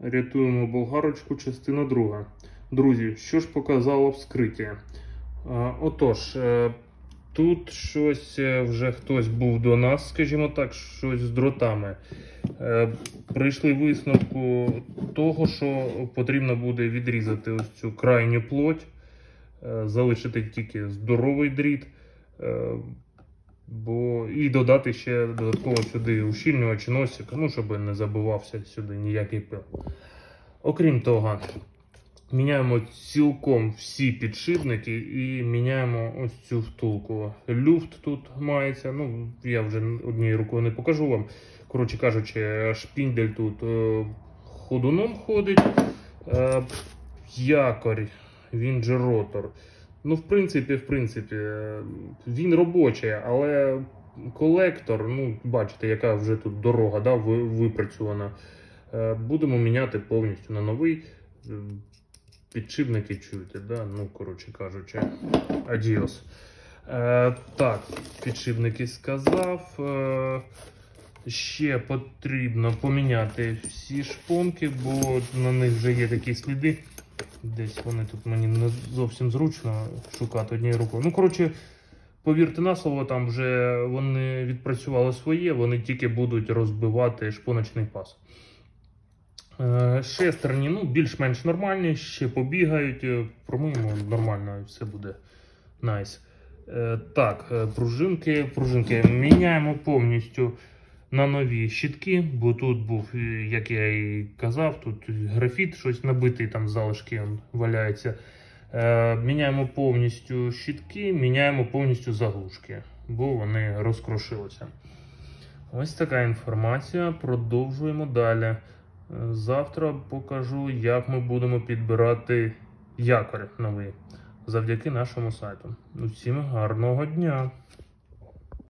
Рятуємо болгарочку, частина друга. Друзі, що ж показало вскриття? Отож, е, тут щось е, вже хтось був до нас, скажімо так, щось з дротами. Е, Прийшли висновку того, що потрібно буде відрізати ось цю крайню плоть, е, залишити тільки здоровий дріт. е, Бо і додати ще додатково сюди ущільнювач носик, ну щоб не забивався сюди ніякий пил. Окрім того, міняємо цілком всі підшипники і міняємо ось цю втулку. Люфт тут мається. Ну, я вже однією рукою не покажу вам. Коротше кажучи, шпіндель тут е, ходуном ходить. Е, якорь, він же ротор. Ну, в принципі, в принципі, е, він робочий, але колектор, ну, бачите, яка вже тут дорога да, випрацьована. Е, Будемо міняти повністю на новий. Е, Підшипники чуєте, да? ну, коротше кажучи, адіос. Е, так, підшипники сказав. Е, ще потрібно поміняти всі шпонки, бо на них вже є такі сліди. Десь вони тут мені не зовсім зручно шукати однією рукою. Ну, коротше, повірте на слово, там вже вони відпрацювали своє, вони тільки будуть розбивати шпоночний пас. Шестерні, ну, більш-менш нормальні, ще побігають, е, промиємо нормально все буде найс. Е, Так, е, пружинки, пружинки міняємо повністю на нові щитки, бо тут був, як я і казав, тут графіт, щось набитий, там залишки валяється. Е, Міняємо повністю щитки, міняємо повністю заглушки, бо вони розкрошилися. Ось така інформація. Продовжуємо далі. Е, Завтра покажу, як ми будемо підбирати якорь новий завдяки нашому сайту. Всім гарного дня!